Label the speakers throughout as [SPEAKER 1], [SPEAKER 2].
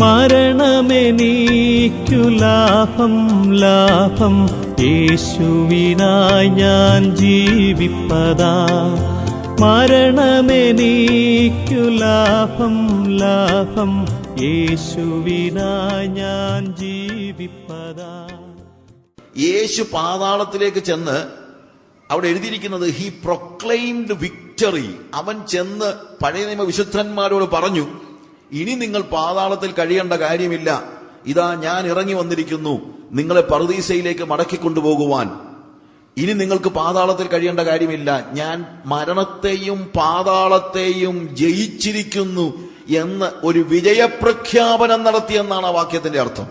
[SPEAKER 1] മരണമെനീക്കു ലാഭം ലാഭം. യേശുവിനായി ഞാൻ ജീവിപ്പതാ. മരണമെനിക്കു ലാഭം ലാഭം. യേശുവിനായി ഞാൻ ജീവിപ്പതാ.
[SPEAKER 2] യേശു പാതാളത്തിലേക്ക് ചെന്ന് അവിടെ എഴുതിയിരിക്കുന്നത് ഹി പ്രൊക്ലെയിംഡ് വിക്ടറി അവൻ ചെന്ന് പഴയ നിയമ വിശുദ്ധന്മാരോട് പറഞ്ഞു ഇനി നിങ്ങൾ പാതാളത്തിൽ കഴിയേണ്ട കാര്യമില്ല. ഇതാ ഞാൻ ഇറങ്ങി വന്നിരിക്കുന്നു. നിങ്ങളെ പറുദീസയിലേക്ക് മടക്കിക്കൊണ്ടുപോകുവാൻ. ഇനി നിങ്ങൾക്ക് പാതാളത്തിൽ കഴിയേണ്ട കാര്യമില്ല. ഞാൻ മരണത്തെയും പാതാളത്തെയും ജയിച്ചിരിക്കുന്നു എന്ന് ഒരു വിജയപ്രഖ്യാപനം നടത്തിയെന്നാണ് ആ വാക്യത്തിന്റെ അർത്ഥം.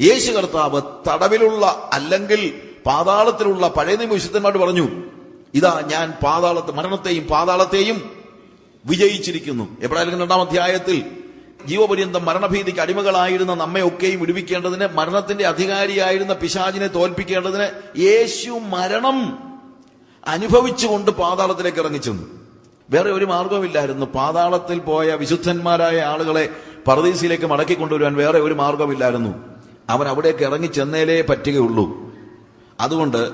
[SPEAKER 2] യേശു കർത്താവ് തടവിലുള്ള അല്ലെങ്കിൽ പാതാളത്തിലുള്ള പഴയ നിമിഷത്തിന്മാർ പറഞ്ഞു ഇതാ ഞാൻ പാതാളത്തെ മരണത്തെയും പാതാളത്തെയും വിജയിച്ചിരിക്കുന്നു. എപ്പോഴായാലും രണ്ടാം അധ്യായത്തിൽ ജീവപര്യന്തം മരണഭീതിക്ക് അടിമകളായിരുന്ന നമ്മെ ഒക്കെയും വിടുവിക്കേണ്ടതിന് മരണത്തിന്റെ അധികാരിയായിരുന്ന പിശാചിനെ തോൽപ്പിക്കേണ്ടതിന് യേശു മരണം അനുഭവിച്ചുകൊണ്ട് പാതാളത്തിലേക്ക് ഇറങ്ങിച്ചെന്നു. വേറെ ഒരു മാർഗമില്ലായിരുന്നു പാതാളത്തിൽ പോയ വിശുദ്ധന്മാരായ ആളുകളെ പറദീസിലേക്ക് മടക്കി കൊണ്ടുവരുവാൻ വേറെ ഒരു മാർഗമില്ലായിരുന്നു അവൻ അവിടേക്ക് ഇറങ്ങി ചെന്നേലേ പറ്റുകയുള്ളൂ. അതുകൊണ്ട്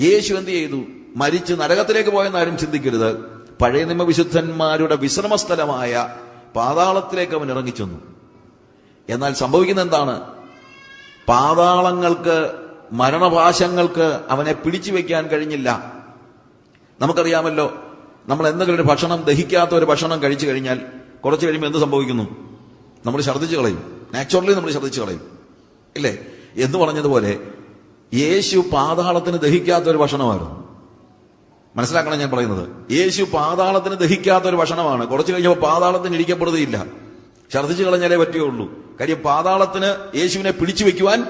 [SPEAKER 2] യേശു എന്ത് ചെയ്തു? മരിച്ച് നരകത്തിലേക്ക് പോയെന്നാരും ചിന്തിക്കരുത്. പഴയ നിയമ വിശുദ്ധന്മാരുടെ വിശ്രമസ്ഥലമായ പാതാളത്തിലേക്ക് അവൻ ഇറങ്ങിച്ചെന്നു. എന്നാൽ സംഭവിക്കുന്ന എന്താണ്? പാതാളങ്ങൾക്ക് മരണപാശങ്ങൾക്ക് അവനെ പിടിച്ചു വെക്കാൻ കഴിഞ്ഞില്ല. നമുക്കറിയാമല്ലോ നമ്മൾ എന്തെങ്കിലും ഒരു ഭക്ഷണം ദഹിക്കാത്ത ഒരു ഭക്ഷണം കഴിച്ചു കഴിഞ്ഞാൽ കുറച്ച് കഴിയുമ്പോൾ എന്ത് സംഭവിക്കുന്നു? നമ്മൾ ഛർദ്ദിച്ചു കളയും. നാച്ചുറലി നമ്മൾ ഛർദ്ദിച്ചു കളയും. ഇല്ലേ? എന്ന് പറഞ്ഞതുപോലെ യേശു പാതാളത്തിന് ദഹിക്കാത്ത ഒരു ഭക്ഷണമായിരുന്നു. മനസ്സിലാക്കണം ഞാൻ പറയുന്നത്. യേശു പാതാളത്തിന് ദഹിക്കാത്ത ഒരു ഭക്ഷണമാണ്. കുറച്ചു കഴിഞ്ഞപ്പോൾ പാതാളത്തിന് ഇരിക്കപ്പെടുകയില്ല. ഛർദ്ദിച്ചു കളഞ്ഞാലേ പറ്റുകയുള്ളൂ. കാര്യം പാതാളത്തിന് യേശുവിനെ പിടിച്ചു വെക്കുവാൻ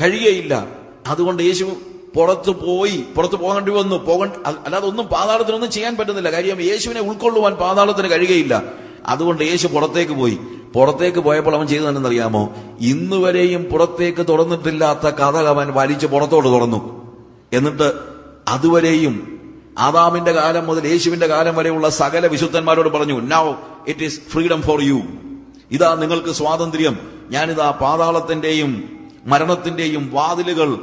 [SPEAKER 2] കഴിയുകയില്ല. അതുകൊണ്ട് യേശു പുറത്ത് പോയി പുറത്ത് പോകേണ്ടി വന്നു. പോകണ്ട അല്ലാതെ ഒന്നും പാതാളത്തിനൊന്നും ചെയ്യാൻ പറ്റുന്നില്ല. കാര്യം യേശുവിനെ ഉൾക്കൊള്ളുവാൻ പാതാളത്തിന് കഴിയുകയില്ല. അതുകൊണ്ട് യേശു പുറത്തേക്ക് പോയി. പുറത്തേക്ക് പോയപ്പോൾ അവൻ ചെയ്തതെന്നറിയാമോ ഇന്നുവരെയും പുറത്തേക്ക് തുറന്നിട്ടില്ലാത്ത കഥ അവൻ വലിച്ച് പുറത്തോട്ട് തുറന്നു. എന്നിട്ട് അതുവരെയും ആദാമിന്റെ കാലം മുതൽ യേശുവിന്റെ കാലം വരെയുള്ള സകല വിശുദ്ധന്മാരോട് പറഞ്ഞു now it is freedom for you ഇതാ നിങ്ങൾക്ക് സ്വാതന്ത്ര്യം. ഞാനിതാ പാതാളത്തിന്റെയും മരണത്തിന്റെയും വാതിലുകൾ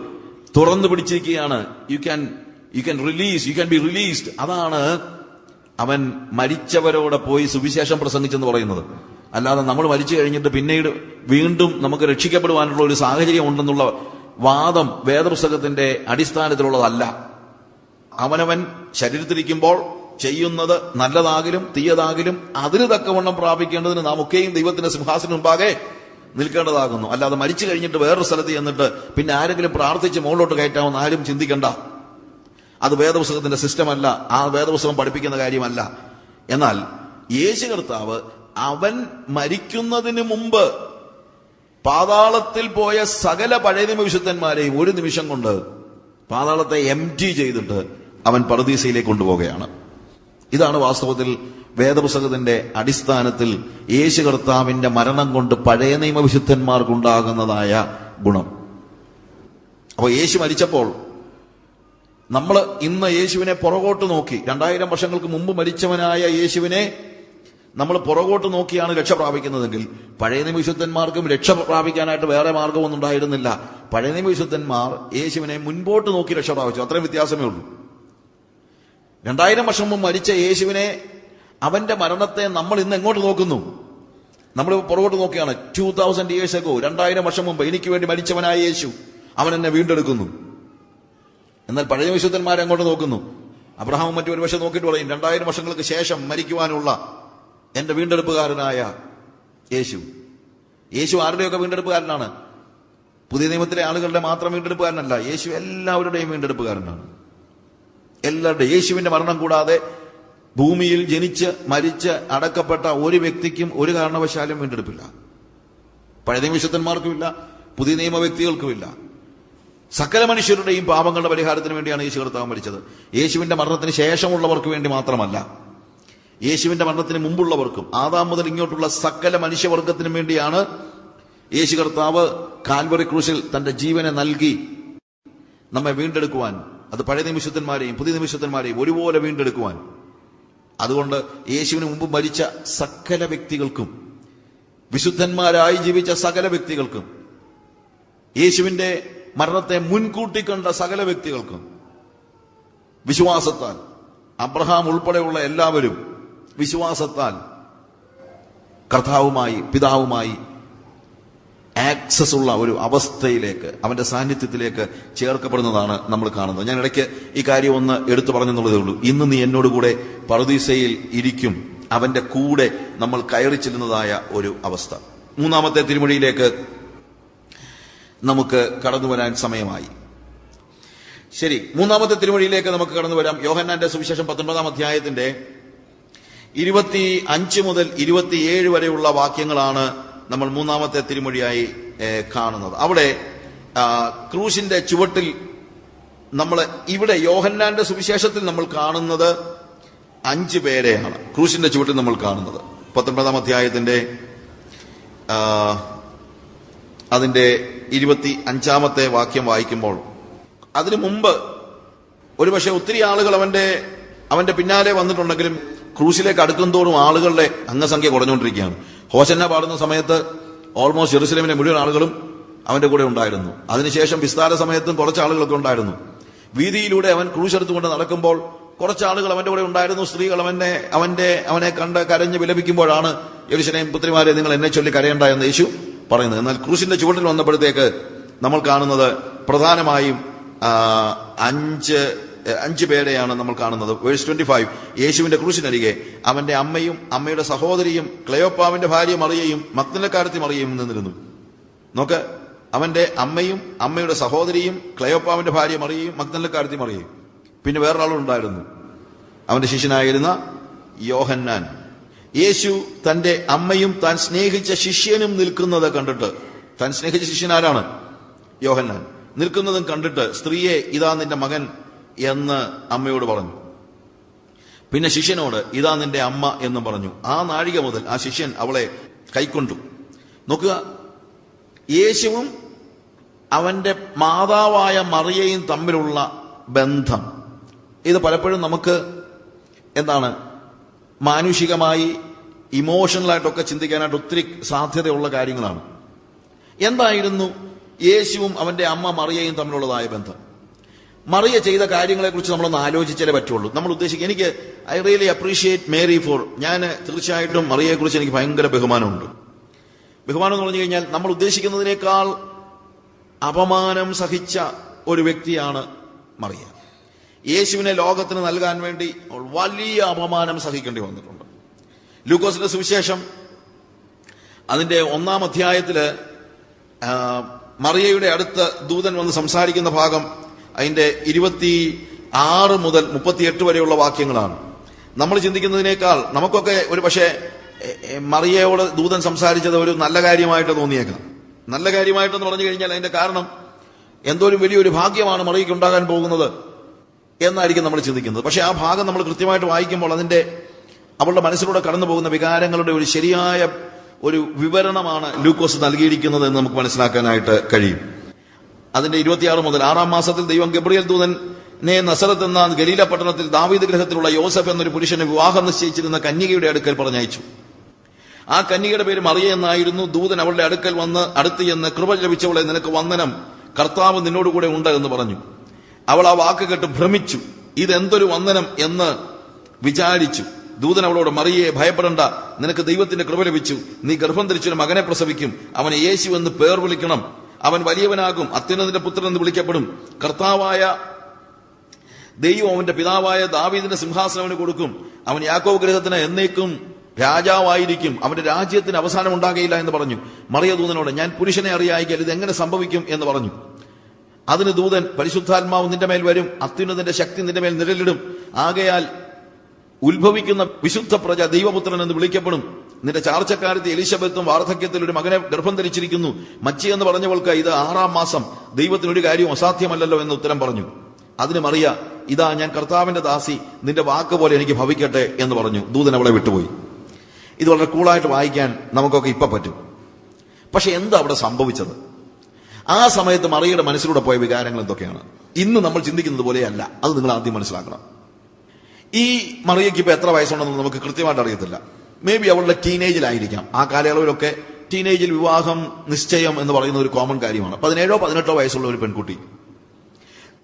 [SPEAKER 2] തുറന്നു പിടിച്ചിരിക്കുകയാണ്. You can you can release you can be released അതാണ് അവൻ മരിച്ചവരോട് പോയി സുവിശേഷം പ്രസംഗിച്ചെന്ന് പറയുന്നത്. അല്ലാതെ നമ്മൾ മരിച്ചു കഴിഞ്ഞിട്ട് പിന്നീട് വീണ്ടും നമുക്ക് രക്ഷിക്കപ്പെടുവാനുള്ള ഒരു സാഹചര്യം ഉണ്ടെന്നുള്ള വാദം വേദപുസ്തകത്തിന്റെ അടിസ്ഥാനത്തിലുള്ളതല്ല. അവനവൻ ശരീരത്തിരിക്കുമ്പോൾ ചെയ്യുന്നത് നല്ലതാകിലും തീയതാകിലും അതിന് തക്കവണ്ണം പ്രാപിക്കേണ്ടതിന് നാം ഒക്കെയും ദൈവത്തിന്റെ സിംഹാസനം മുമ്പാകെ നിൽക്കേണ്ടതാകുന്നു. അല്ലാതെ മരിച്ചു കഴിഞ്ഞിട്ട് വേറൊരു സ്ഥലത്ത് ചെന്നിട്ട് പിന്നെ ആരെങ്കിലും പ്രാർത്ഥിച്ച് മുകളിലോട്ട് കയറ്റാമെന്ന് ആരും ചിന്തിക്കണ്ട. അത് വേദപുസ്തകത്തിന്റെ സിസ്റ്റമല്ല. ആ വേദപുസ്തകം പഠിപ്പിക്കുന്ന കാര്യമല്ല. എന്നാൽ യേശു കർത്താവ് അവൻ മരിക്കുന്നതിന് മുമ്പ് പാതാളത്തിൽ പോയ സകല പഴയ നിമിഷത്തന്മാരെയും ഒരു നിമിഷം കൊണ്ട് പാതാളത്തെ എം ചെയ്തിട്ട് അവൻ പറുദീസയിലേക്ക് കൊണ്ടുപോവുകയാണ്. ഇതാണ് വാസ്തവത്തിൽ വേദപുസ്തകത്തിന്റെ അടിസ്ഥാനത്തിൽ യേശു കർത്താവിന്റെ മരണം കൊണ്ട് പഴയ നിയമവിശുദ്ധന്മാർക്കുണ്ടാകുന്നതായ ഗുണം. അപ്പോൾ യേശു മരിച്ചപ്പോൾ നമ്മൾ ഇന്ന് യേശുവിനെ പുറകോട്ട് നോക്കി രണ്ടായിരം വർഷങ്ങൾക്ക് മുമ്പ് മരിച്ചവനായ യേശുവിനെ നമ്മൾ പുറകോട്ട് നോക്കിയാണ് രക്ഷ പ്രാപിക്കുന്നതെങ്കിൽ പഴയ നിമിഷത്തന്മാർക്കും രക്ഷ പ്രാപിക്കാനായിട്ട് വേറെ മാർഗമൊന്നും ഉണ്ടായിരുന്നില്ല. പഴയ നിമിഷത്തന്മാർ യേശുവിനെ മുൻപോട്ട് നോക്കി രക്ഷ പ്രാപിച്ചു. അത്രയും വ്യത്യാസമേ ഉള്ളൂ. രണ്ടായിരം വർഷം മുമ്പ് മരിച്ച യേശുവിനെ അവന്റെ മരണത്തെ നമ്മൾ ഇന്ന് എങ്ങോട്ട് നോക്കുന്നു? നമ്മൾ പുറകോട്ട് നോക്കുകയാണ്. ടൂ തൗസൻഡ് ഇയേഴ്സ് അഗോ രണ്ടായിരം വർഷം മുമ്പ് എനിക്ക് വേണ്ടി മരിച്ചവനായ യേശു അവൻ എന്നെ വീണ്ടെടുക്കുന്നു. എന്നാൽ പഴയ വിശുദ്ധന്മാരെ അങ്ങോട്ട് നോക്കുന്നു. അബ്രഹാം മറ്റു ഒരു വശം നോക്കിയിട്ട് പറയും രണ്ടായിരം വർഷങ്ങൾക്ക് ശേഷം മരിക്കുവാനുള്ള എന്റെ വീണ്ടെടുപ്പുകാരനായ യേശു. യേശു ആരുടെയൊക്കെ വീണ്ടെടുപ്പുകാരനാണ്? പുതിയ നിയമത്തിലെ ആളുകളുടെ മാത്രം വീണ്ടെടുപ്പുകാരനല്ല. യേശു എല്ലാവരുടെയും വീണ്ടെടുപ്പുകാരനാണ്. എല്ലാവരുടെയും യേശുവിന്റെ മരണം കൂടാതെ ഭൂമിയിൽ ജനിച്ച് മരിച്ച് അടക്കപ്പെട്ട ഒരു വ്യക്തിക്കും ഒരു കാരണവശാലും വീണ്ടെടുപ്പില്ല. പഴയ നിമിഷത്തന്മാർക്കുമില്ല പുതിയ നിയമ വ്യക്തികൾക്കുമില്ല സകല മനുഷ്യരുടെയും പാപങ്ങളുടെ പരിഹാരത്തിന് വേണ്ടിയാണ് യേശു കർത്താവ് മരിച്ചത്. യേശുവിന്റെ മരണത്തിന് ശേഷമുള്ളവർക്ക് വേണ്ടി മാത്രമല്ല. യേശുവിന്റെ മരണത്തിന് മുമ്പുള്ളവർക്കും ആദാം മുതൽ ഇങ്ങോട്ടുള്ള സകല മനുഷ്യവർഗത്തിനും വേണ്ടിയാണ് യേശു കർത്താവ് കാൽവറി ക്രൂശിൽ തന്റെ ജീവനെ നൽകി നമ്മെ വീണ്ടെടുക്കുവാൻ അത് പഴയ നിമിഷത്തന്മാരെയും പുതിയ നിമിഷത്തന്മാരെയും ഒരുപോലെ വീണ്ടെടുക്കുവാൻ. അതുകൊണ്ട് യേശുവിന് മുമ്പ് മരിച്ച സകല വ്യക്തികൾക്കും വിശുദ്ധന്മാരായി ജീവിച്ച സകല വ്യക്തികൾക്കും യേശുവിന്റെ മരണത്തെ മുൻകൂട്ടി കണ്ട സകല വ്യക്തികൾക്കും വിശ്വാസത്താൽ അബ്രഹാം ഉൾപ്പെടെയുള്ള എല്ലാവരും വിശ്വാസത്താൽ കർത്താവുമായി പിതാവുമായി ആക്സസ് ഉള്ള ഒരു അവസ്ഥയിലേക്ക് അവന്റെ സാന്നിധ്യത്തിലേക്ക് ചേർക്കപ്പെടുന്നതാണ് നമ്മൾ കാണുന്നത്. ഞാൻ ഇടയ്ക്ക് ഈ കാര്യം ഒന്ന് എടുത്തു പറഞ്ഞെന്നുള്ളതേ ഉള്ളൂ. ഇന്ന് നീ എന്നോട് കൂടെ പറുദീസയിൽ ഇരിക്കും. അവന്റെ കൂടെ നമ്മൾ കയറി ചെല്ലുന്നതായ ഒരു അവസ്ഥ. മൂന്നാമത്തെ തിരുമൊഴിയിലേക്ക് നമുക്ക് കടന്നു വരാൻ സമയമായി. ശരി മൂന്നാമത്തെ തിരുമൊഴിയിലേക്ക് നമുക്ക് കടന്നു വരാം. യോഹന്നാന്റെ സുവിശേഷം പത്തൊൻപതാം അധ്യായത്തിന്റെ ഇരുപത്തി അഞ്ച് മുതൽ ഇരുപത്തിയേഴ് വരെയുള്ള വാക്യങ്ങളാണ് നമ്മൾ മൂന്നാമത്തെ തിരുമൊഴിയായി കാണുന്നത്. അവിടെ ക്രൂശിന്റെ ചുവട്ടിൽ നമ്മൾ ഇവിടെ യോഹന്നാന്റെ സുവിശേഷത്തിൽ നമ്മൾ കാണുന്നത് അഞ്ച് പേരെയാണ്. ക്രൂശിന്റെ ചുവട്ടിൽ നമ്മൾ കാണുന്നത്. പത്തൊൻപതാം അധ്യായത്തിന്റെ അതിന്റെ ഇരുപത്തി അഞ്ചാമത്തെ വാക്യം വായിക്കുമ്പോൾ അതിനു മുമ്പ് ഒരുപക്ഷെ ഒത്തിരി ആളുകൾ അവന്റെ അവന്റെ പിന്നാലെ വന്നിട്ടുണ്ടെങ്കിലും ക്രൂസിലേക്ക് അടുക്കും തോറും ആളുകളുടെ അംഗസംഖ്യ കുറഞ്ഞുകൊണ്ടിരിക്കുകയാണ്. ഹോസന്ന പാടുന്ന സമയത്ത് ഓൾമോസ്റ്റ് ജെറുസലേമിലെ മുഴുവൻ ആളുകളും അവന്റെ കൂടെ ഉണ്ടായിരുന്നു. അതിനുശേഷം വിസ്താര സമയത്തും കുറച്ച് ആളുകളൊക്കെ ഉണ്ടായിരുന്നു. വീതിയിലൂടെ അവൻ ക്രൂശെടുത്തുകൊണ്ട് നടക്കുമ്പോൾ കുറച്ച് ആളുകൾ അവന്റെ കൂടെ ഉണ്ടായിരുന്നു. സ്ത്രീകൾ അവനെ അവന്റെ അവനെ കണ്ട് കരഞ്ഞ് വിലപിക്കുമ്പോഴാണ് യെരുശലേം പുത്രിമാരെ നിങ്ങൾ എന്നെ ചൊല്ലി കരയണ്ട എന്ന് യേശു പറയുന്നത്. എന്നാൽ ക്രൂശിന്റെ ചുവട്ടിൽ വന്നപ്പോഴത്തേക്ക് നമ്മൾ കാണുന്നത് പ്രധാനമായും അഞ്ച് അഞ്ച് പേരെയാണ് നമ്മൾ കാണുന്നത്. വേഴ്സ് ട്വന്റി ഫൈവ് യേശുവിന്റെ ക്രൂശിനരികെ. അവന്റെ അമ്മയും അമ്മയുടെ സഹോദരിയും ക്ലയോപ്പാവിന്റെ ഭാര്യ മറിയയും മക്നലക്കാരത്തി മറിയയും നിന്നിരുന്നു. നോക്ക് അവന്റെ അമ്മയും അമ്മയുടെ സഹോദരിയും ക്ലയോപ്പാവിന്റെ ഭാര്യ മറിയയും മക്നലക്കാരത്തി മറിയയും പിന്നെ വേറൊരാളുണ്ടായിരുന്നു. അവന്റെ ശിഷ്യനായിരുന്ന യോഹന്നാൻ. യേശു തന്റെ അമ്മയും താൻ സ്നേഹിച്ച ശിഷ്യനും നിൽക്കുന്നത് കണ്ടിട്ട് താൻ സ്നേഹിച്ച ശിഷ്യൻ ആരാണ്? യോഹന്നാൻ. നിൽക്കുന്നതും കണ്ടിട്ട് സ്ത്രീയെ ഇതാ നിന്റെ മകൻ എന്ന് അമ്മയോട് പറഞ്ഞു. പിന്നെ ശിഷ്യനോട് ഇതാ നിന്റെ അമ്മ എന്നും പറഞ്ഞു. ആ നാഴിക മുതൽ ആ ശിഷ്യൻ അവളെ കൈക്കൊണ്ടു. നോക്കുക യേശുവും അവന്റെ മാതാവായ മറിയയും തമ്മിലുള്ള ബന്ധം. ഇത് പലപ്പോഴും നമുക്ക് എന്താണ് മാനുഷികമായി ഇമോഷണലായിട്ടൊക്കെ ചിന്തിക്കാനായിട്ട് ഒത്തിരി സാധ്യതയുള്ള കാര്യങ്ങളാണ്. എന്തായിരുന്നു യേശുവും അവന്റെ അമ്മ മറിയയും തമ്മിലുള്ളതായ ബന്ധം? മറിയ ചെയ്ത കാര്യങ്ങളെക്കുറിച്ച് നമ്മളൊന്ന് ആലോചിച്ചാലേ പറ്റുള്ളൂ. നമ്മൾ ഉദ്ദേശിക്കുക എനിക്ക് I really appreciate Mary for ഞാൻ തീർച്ചയായിട്ടും മറിയയെക്കുറിച്ച് എനിക്ക് ഭയങ്കര ബഹുമാനമുണ്ട്. ബഹുമാനം എന്ന് പറഞ്ഞു കഴിഞ്ഞാൽ നമ്മൾ ഉദ്ദേശിക്കുന്നതിനേക്കാൾ അപമാനം സഹിച്ച ഒരു വ്യക്തിയാണ് മറിയ. യേശുവിനെ ലോകത്തിന് നൽകാൻ വേണ്ടി വലിയ അപമാനം സഹിക്കേണ്ടി വന്നിട്ടുണ്ട്. ലൂക്കോസിന്റെ സുവിശേഷം അതിന്റെ ഒന്നാം അധ്യായത്തിൽ മറിയയുടെ അടുത്ത് ദൂതൻ വന്ന് സംസാരിക്കുന്ന ഭാഗം അതിന്റെ ഇരുപത്തി ആറ് മുതൽ മുപ്പത്തിയെട്ട് വരെയുള്ള വാക്യങ്ങളാണ്. നമ്മൾ ചിന്തിക്കുന്നതിനേക്കാൾ നമുക്കൊക്കെ ഒരു പക്ഷേ മറിയയോട് ദൂതൻ സംസാരിച്ചത് ഒരു നല്ല കാര്യമായിട്ട് തോന്നിയേക്കാം. നല്ല കാര്യമായിട്ടെന്ന് പറഞ്ഞു കഴിഞ്ഞാൽ അതിന്റെ കാരണം എന്തോ ഒരു വലിയൊരു ഭാഗ്യമാണ് മറിയയ്ക്ക് ഉണ്ടാകാൻ പോകുന്നത് എന്നായിരിക്കും നമ്മൾ ചിന്തിക്കുന്നത്. പക്ഷെ ആ ഭാഗം നമ്മൾ കൃത്യമായിട്ട് വായിക്കുമ്പോൾ അതിന്റെ അവളുടെ മനസ്സിലൂടെ കടന്നു പോകുന്ന വികാരങ്ങളുടെ ഒരു ശരിയായ ഒരു വിവരണമാണ് ലൂക്കോസ് നൽകിയിരിക്കുന്നത് എന്ന് നമുക്ക് മനസ്സിലാക്കാനായിട്ട് കഴിയും. അതിന്റെ ഇരുപത്തിയാറ് മുതൽ ആറാം മാസത്തിൽ ദൈവം ഗബ്രിയൽ ദൂതൻ നേ നസറത്ത് എന്ന ഗലീല പട്ടണത്തിൽ ദാവീദ് ഗ്രഹത്തിലുള്ള യോസഫ് എന്നൊരു പുരുഷനെ വിവാഹം നിശ്ചയിച്ചിരുന്ന കന്യകയുടെ അടുക്കൽ പറഞ്ഞയച്ചു. ആ കന്യകയുടെ പേര് മറിയ എന്നായിരുന്നു. ദൂതൻ അവളുടെ അടുക്കൽ വന്ന് അടുത്ത് എന്ന് കൃപ ലഭിച്ചവളെ നിനക്ക് വന്ദനം. കർത്താവ് നിന്നോടുകൂടെ ഉണ്ട് എന്ന് പറഞ്ഞു. അവൾ ആ വാക്ക് കേട്ട് ഭ്രമിച്ചു. ഇതെന്തൊരു വന്ദനം എന്ന് വിചാരിച്ചു. ദൂതൻ അവളോട് മറിയെ ഭയപ്പെടണ്ട. നിനക്ക് ദൈവത്തിന്റെ കൃപ ലഭിച്ചു. നീ ഗർഭം ധരിച്ചൊരു മകനെ പ്രസവിക്കും. അവനെ യേശു എന്ന് പേർ വിളിക്കണം. അവൻ വലിയവനാകും. അത്യുന്നതിന്റെ പുത്രൻ എന്ന് വിളിക്കപ്പെടും. കർത്താവായ ദൈവം അവന്റെ പിതാവായ ദാവീദിന്റെ സിംഹാസനം അവന് കൊടുക്കും. അവൻ യാക്കോവ് ഗ്രഹത്തിന് എന്നേക്കും രാജാവായിരിക്കും. അവന്റെ രാജ്യത്തിന് അവസാനം ഉണ്ടാകയില്ല എന്ന് പറഞ്ഞു. മറിയ ദൂതനോട് ഞാൻ പുരുഷനെ അറിയായിക്കൽ ഇത് എങ്ങനെ സംഭവിക്കും? എന്ന് പറഞ്ഞു. അതിന് ദൂതൻ പരിശുദ്ധാത്മാവ് നിന്റെ മേൽ വരും. അത്യുന്നതിന്റെ ശക്തി നിന്റെ മേൽ നിഴലിടും. ആകയാൽ ഉത്ഭവിക്കുന്ന വിശുദ്ധ പ്രജ ദൈവപുത്രൻ എന്ന് വിളിക്കപ്പെടും. നിന്റെ ചാർച്ചക്കാരത്തെ എലിശബത്തും വാർദ്ധക്യത്തിൽ ഒരു മകനെ ഗർഭം ധരിച്ചിരിക്കുന്നു. മച്ചി എന്ന് പറഞ്ഞവൾക്ക് ഇത് ആറാം മാസം. ദൈവത്തിന് ഒരു കാര്യവും അസാധ്യമല്ലല്ലോ എന്ന് ഉത്തരം പറഞ്ഞു. അതിന് മറിയ ഇതാ ഞാൻ കർത്താവിന്റെ ദാസി. നിന്റെ വാക്ക് പോലെ എനിക്ക് ഭവിക്കട്ടെ എന്ന് പറഞ്ഞു. ദൂതൻ അവളെ വിട്ടുപോയി. ഇത് വളരെ കൂളായിട്ട് വായിക്കാൻ നമുക്കൊക്കെ ഇപ്പൊ പറ്റും. പക്ഷെ എന്താ അവിടെ സംഭവിച്ചത്? ആ സമയത്ത് മറിയുടെ മനസ്സിലൂടെ പോയ വികാരങ്ങൾ എന്തൊക്കെയാണ്? ഇന്ന് നമ്മൾ ചിന്തിക്കുന്നത് പോലെയല്ല. അത് നിങ്ങൾ ആദ്യം മനസ്സിലാക്കണം. ഈ മറിയയ്ക്ക് ഇപ്പൊ എത്ര വയസ്സുണ്ടെന്ന് നമുക്ക് കൃത്യമായിട്ട് അറിയത്തില്ല. മേ ബി അവളുടെ ടീനേജിലായിരിക്കാം ആ കാലയളവിലൊക്കെ ടീനേജിൽ വിവാഹം നിശ്ചയം എന്ന് പറയുന്ന ഒരു കോമൺ കാര്യമാണ്. പതിനേഴോ പതിനെട്ടോ വയസ്സുള്ള ഒരു പെൺകുട്ടി.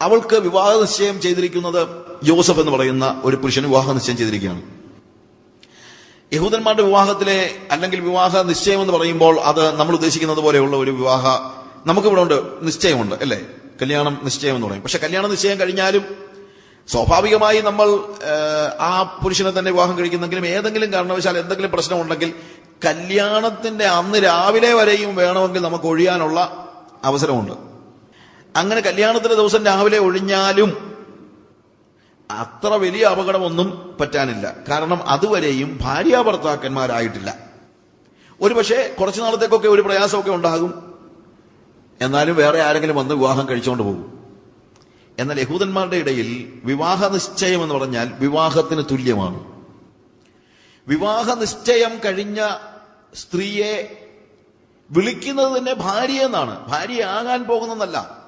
[SPEAKER 2] അവൾക്ക് വിവാഹ നിശ്ചയം ചെയ്തിരിക്കുന്നത് ജോസഫ് എന്ന് പറയുന്ന ഒരു പുരുഷന് വിവാഹ നിശ്ചയം ചെയ്തിരിക്കുകയാണ്. യഹൂദന്മാരുടെ വിവാഹത്തിലെ അല്ലെങ്കിൽ വിവാഹ നിശ്ചയം എന്ന് പറയുമ്പോൾ അത് നമ്മൾ ഉദ്ദേശിക്കുന്നത് പോലെയുള്ള ഒരു വിവാഹ നമുക്കിവിടെ ഉണ്ട് നിശ്ചയമുണ്ട് അല്ലേ? കല്യാണം നിശ്ചയം എന്ന് പറയും. പക്ഷെ കല്യാണ നിശ്ചയം കഴിഞ്ഞാലും സ്വാഭാവികമായി നമ്മൾ ആ പുരുഷനെ തന്നെ വിവാഹം കഴിക്കുന്നെങ്കിലും ഏതെങ്കിലും കാരണവശാൽ എന്തെങ്കിലും പ്രശ്നമുണ്ടെങ്കിൽ കല്യാണത്തിന്റെ അന്ന് രാവിലെ വരെയും വേണമെങ്കിൽ നമുക്ക് ഒഴിയാനുള്ള അവസരമുണ്ട്. അങ്ങനെ കല്യാണത്തിന്റെ ദിവസം രാവിലെ ഒഴിഞ്ഞാലും അത്ര വലിയ അപകടമൊന്നും പറ്റാനില്ല. കാരണം അതുവരെയും ഭാര്യ ഭർത്താക്കന്മാരായിട്ടില്ല. ഒരുപക്ഷെ കുറച്ചു നാളത്തേക്കൊക്കെ ഒരു പ്രയാസമൊക്കെ ഉണ്ടാകും. എന്നാലും വേറെ ആരെങ്കിലും വന്ന് വിവാഹം കഴിച്ചുകൊണ്ട് പോകും. എന്നാൽ യഹൂദന്മാരുടെ ഇടയിൽ വിവാഹ നിശ്ചയം എന്ന് പറഞ്ഞാൽ വിവാഹത്തിന് തുല്യമാണ്. വിവാഹ നിശ്ചയം കഴിഞ്ഞ സ്ത്രീയെ വിളിക്കുന്നത് തന്നെ ഭാര്യ എന്നാണ്. ഭാര്യയാകാൻ പോകുന്നതല്ല.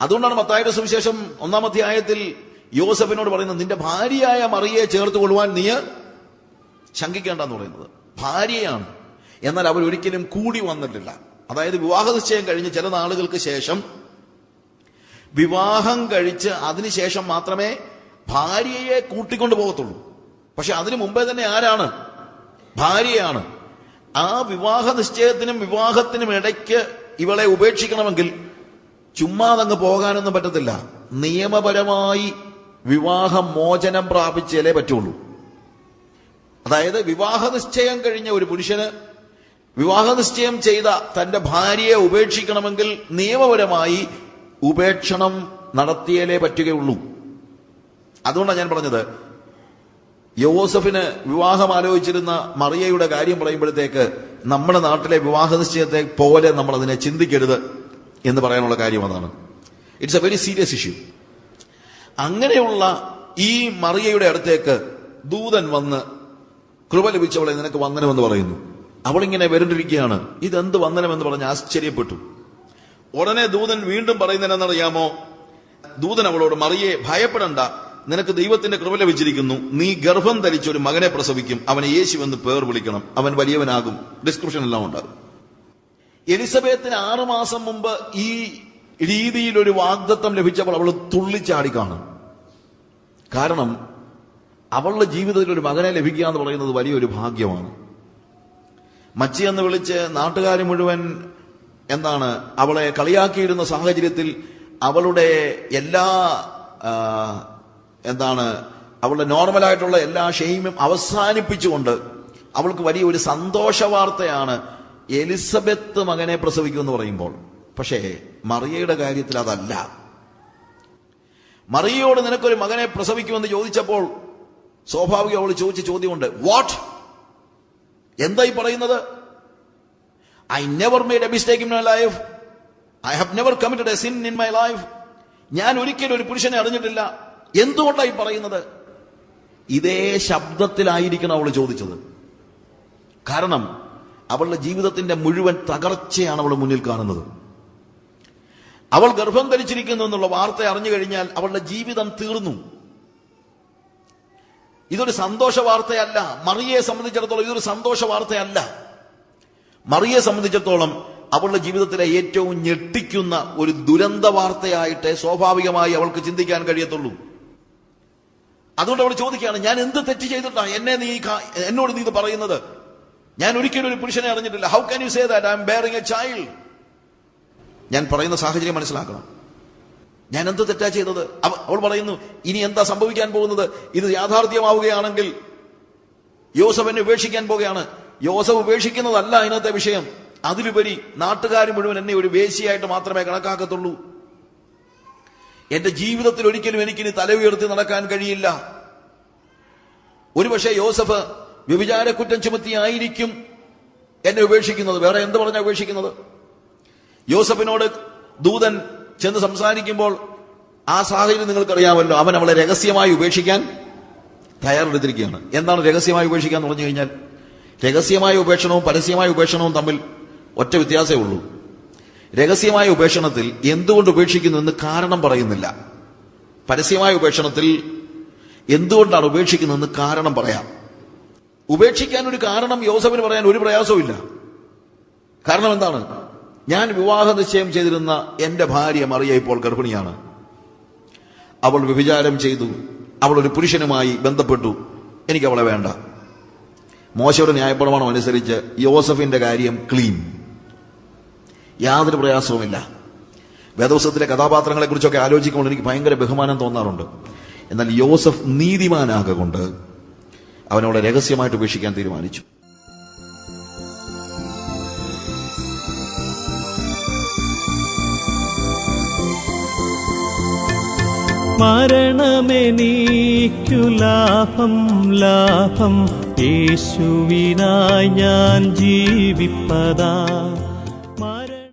[SPEAKER 2] അതുകൊണ്ടാണ് മത്തായുടെ സുവിശേഷം ഒന്നാം അധ്യായത്തിൽ യോസഫിനോട് പറയുന്നത് നിന്റെ ഭാര്യയായ മറിയെ ചേർത്ത് കൊള്ളുവാൻ നീ ശങ്കിക്കേണ്ടെന്ന് പറയുന്നത്. ഭാര്യയാണ്. എന്നാൽ അവർ ഒരിക്കലും കൂടി വന്നിട്ടില്ല. അതായത് വിവാഹ നിശ്ചയം കഴിഞ്ഞ് ചില നാളുകൾക്ക് ശേഷം വിവാഹം കഴിച്ച് അതിനുശേഷം മാത്രമേ ഭാര്യയെ കൂട്ടിക്കൊണ്ടു പോകത്തുള്ളൂ. പക്ഷെ അതിനു മുമ്പേ തന്നെ ആരാണ്? ഭാര്യയാണ്. ആ വിവാഹ നിശ്ചയത്തിനും വിവാഹത്തിനും ഇടയ്ക്ക് ഇവളെ ഉപേക്ഷിക്കണമെങ്കിൽ ചുമ്മാതങ്ങ് പോകാനൊന്നും പറ്റത്തില്ല. നിയമപരമായി വിവാഹ മോചനം പ്രാപിച്ചാലേ പറ്റുള്ളൂ. അതായത് വിവാഹ നിശ്ചയം കഴിഞ്ഞ ഒരു പുരുഷന് വിവാഹ നിശ്ചയം ചെയ്ത തന്റെ ഭാര്യയെ ഉപേക്ഷിക്കണമെങ്കിൽ നിയമപരമായി ഉപേക്ഷണം നടത്തിയാലേ പറ്റുകയുള്ളൂ. അതുകൊണ്ടാണ് ഞാൻ പറഞ്ഞത്. യോസഫിന് വിവാഹം ആലോചിച്ചിരുന്ന മറിയയുടെ കാര്യം പറയുമ്പോഴത്തേക്ക് നമ്മുടെ നാട്ടിലെ വിവാഹ നിശ്ചയത്തെ പോലെ നമ്മൾ അതിനെ ചിന്തിക്കരുത് എന്ന് പറയാനുള്ള കാര്യം അതാണ്. It's a very serious issue അങ്ങനെയുള്ള ഈ മറിയയുടെ അടുത്തേക്ക് ദൂതൻ വന്ന് കൃപ ലഭിച്ചവളെ നിനക്ക് വന്ദനമെന്ന് പറയുന്നു. അവളിങ്ങനെ വരണ്ടിരിക്കുകയാണ്. ഇതെന്ത് വന്ദനമെന്ന് പറഞ്ഞ് ആശ്ചര്യപ്പെട്ടു. ഉടനെ ദൂതൻ വീണ്ടും പറയുന്നതെന്നറിയാമോ ദൂതൻ അവളോട് മറിയെ ഭയപ്പെടണ്ട. നിനക്ക് ദൈവത്തിന്റെ കൃപ ലഭിച്ചിരിക്കുന്നു. നീ ഗർഭം ധരിച്ച ഒരു മകനെ പ്രസവിക്കും. അവനെ യേശു എന്ന് പേർ വിളിക്കണം. അവൻ വലിയവനാകും. ഡിസ്ക്രിപ്ഷൻ എല്ലാം ഉണ്ടാകും. എലിസബത്തിന് ആറു മാസം മുമ്പ് ഈ രീതിയിൽ ഒരു വാഗ്ദത്വം ലഭിച്ചപ്പോൾ അവൾ തുള്ളിച്ചാടി കാണും. കാരണം അവളുടെ ജീവിതത്തിൽ ഒരു മകനെ ലഭിക്കുക എന്ന് പറയുന്നത് വലിയൊരു ഭാഗ്യമാണ്. മച്ചി എന്ന് വിളിച്ച് നാട്ടുകാർ മുഴുവൻ എന്താണ്? അവളെ കളിയാക്കിയിരുന്ന സാഹചര്യത്തിൽ അവളുടെ എല്ലാ എന്താണ് അവളുടെ നോർമലായിട്ടുള്ള എല്ലാ ഷെയിമും അവസാനിപ്പിച്ചുകൊണ്ട് അവൾക്ക് വലിയ ഒരു സന്തോഷ വാർത്തയാണ് എലിസബത്ത് മകനെ പ്രസവിക്കുമെന്ന് പറയുമ്പോൾ. പക്ഷേ മറിയയുടെ കാര്യത്തിൽ അതല്ല. മറിയയോട് നിനക്കൊരു മകനെ പ്രസവിക്കുമെന്ന് ചോദിച്ചപ്പോൾ സ്വാഭാവികം അവൾ ചോദിച്ച ചോദ്യമുണ്ട്. വാട്ട് എന്തായി പറയുന്നത്? I never made a mistake in my life I have never committed a sin in my life ഞാൻ ഒരിക്കലും ഒരു പുരുഷനെ അറിഞ്ഞിട്ടില്ല. എന്തുകൊണ്ടായി പറയുന്നത്? ഇതേ ശബ്ദത്തിലായിരിക്കണം അവൾ ചോദിച്ചത്. കാരണം അവളുടെ ജീവിതത്തിന്റെ മുഴുവൻ തകർച്ചയാണ് അവൾ മുന്നിൽ കാണുന്നത്. അവൾ ഗർഭം ധരിച്ചിരിക്കുന്നു എന്നുള്ള വാർത്ത അറിഞ്ഞു കഴിഞ്ഞാൽ അവളുടെ ജീവിതം തീർന്നു. ഇതൊരു സന്തോഷ വാർത്തയല്ല. മറിയെ സംബന്ധിച്ചിടത്തോളം ഇതൊരു സന്തോഷ വാർത്തയല്ല. മറിയെ സംബന്ധിച്ചിടത്തോളം അവളുടെ ജീവിതത്തിലെ ഏറ്റവും ഞെട്ടിക്കുന്ന ഒരു ദുരന്ത വാർത്തയായിട്ട് സ്വാഭാവികമായി അവൾക്ക് ചിന്തിക്കാൻ കഴിയത്തുള്ളൂ. അതുകൊണ്ട് അവൾ ചോദിക്കുകയാണ് ഞാൻ എന്ത് തെറ്റ് ചെയ്തിട്ടാ എന്നെ നീ എന്നോട് നീ ഇത് പറയുന്നത്? ഞാൻ ഒരിക്കലും ഒരു പുരുഷനെ അറിഞ്ഞിട്ടില്ല. How can you say that I am bearing a child ഞാൻ പറയുന്ന സാഹചര്യം മനസ്സിലാക്കണം. ഞാൻ എന്ത് തെറ്റാ ചെയ്തത്? അവൾ പറയുന്നു ഇനി എന്താ സംഭവിക്കാൻ പോകുന്നത്? ഇത് യാഥാർത്ഥ്യമാവുകയാണെങ്കിൽ യോസഫ് എന്നെ ഉപേക്ഷിക്കാൻ പോകുകയാണ് യോസഫ് ഉപേക്ഷിക്കുന്നതല്ല അതിനകത്തെ വിഷയം. അതിലുപരി നാട്ടുകാർ മുഴുവൻ എന്നെ ഒരു വേശിയായിട്ട് മാത്രമേ കണക്കാക്കത്തുള്ളൂ. എന്റെ ജീവിതത്തിൽ ഒരിക്കലും എനിക്കിനി തല ഉയർത്തി നടക്കാൻ കഴിയില്ല. ഒരുപക്ഷെ യോസഫ് വ്യഭിചാരക്കുറ്റം ചുമത്തിയായിരിക്കും എന്നെ ഉപേക്ഷിക്കുന്നത്. വേറെ എന്ത് പറഞ്ഞാ ഉപേക്ഷിക്കുന്നത്? യോസഫിനോട് ദൂതൻ ചെന്ന് സംസാരിക്കുമ്പോൾ ആ സാഹചര്യം നിങ്ങൾക്കറിയാമല്ലോ. അവൻ അവളെ രഹസ്യമായി ഉപേക്ഷിക്കാൻ തയ്യാറെടുത്തിരിക്കുകയാണ്. എന്താണ് രഹസ്യമായി ഉപേക്ഷിക്കാൻ പറഞ്ഞു കഴിഞ്ഞാൽ രഹസ്യമായ ഉപേക്ഷണവും പരസ്യമായ ഉപേക്ഷണവും തമ്മിൽ ഒറ്റ വ്യത്യാസമേ ഉള്ളൂ. രഹസ്യമായ ഉപേക്ഷണത്തിൽ എന്തുകൊണ്ട് ഉപേക്ഷിക്കുന്നു എന്ന് കാരണം പറയുന്നില്ല. പരസ്യമായ ഉപേക്ഷണത്തിൽ എന്തുകൊണ്ടാണ് ഉപേക്ഷിക്കുന്നതെന്ന് കാരണം പറയാം. ഉപേക്ഷിക്കാൻ ഒരു കാരണം യോസഫിന് പറയാൻ ഒരു പ്രയാസവും കാരണം എന്താണ്? ഞാൻ വിവാഹ നിശ്ചയം ചെയ്തിരുന്ന എന്റെ ഭാര്യ മറിയ ഇപ്പോൾ ഗർഭിണിയാണ്. അവൾ വ്യഭിചാരം ചെയ്തു. അവൾ ഒരു പുരുഷനുമായി ബന്ധപ്പെട്ടു. എനിക്ക് അവളെ വേണ്ട. മോശയുടെ ന്യായപ്രമാണം അനുസരിച്ച് യോസഫിന്റെ കാര്യം ക്ലീൻ. യാതൊരു പ്രയാസവുമില്ല. വേദവസത്തിലെ കഥാപാത്രങ്ങളെ കുറിച്ചൊക്കെ ആലോചിക്കുമ്പോൾ എനിക്ക് ഭയങ്കര ബഹുമാനം തോന്നാറുണ്ട്. എന്നാൽ യോസഫ് നീതിമാനാകൊണ്ട് അവനോട് രഹസ്യമായിട്ട് ഉപേക്ഷിക്കാൻ തീരുമാനിച്ചു.
[SPEAKER 1] മരണമെനീക്കു ലാഭം ലാഭം. യേശുവിനായി ഞാൻ ജീവിപ്പതാ.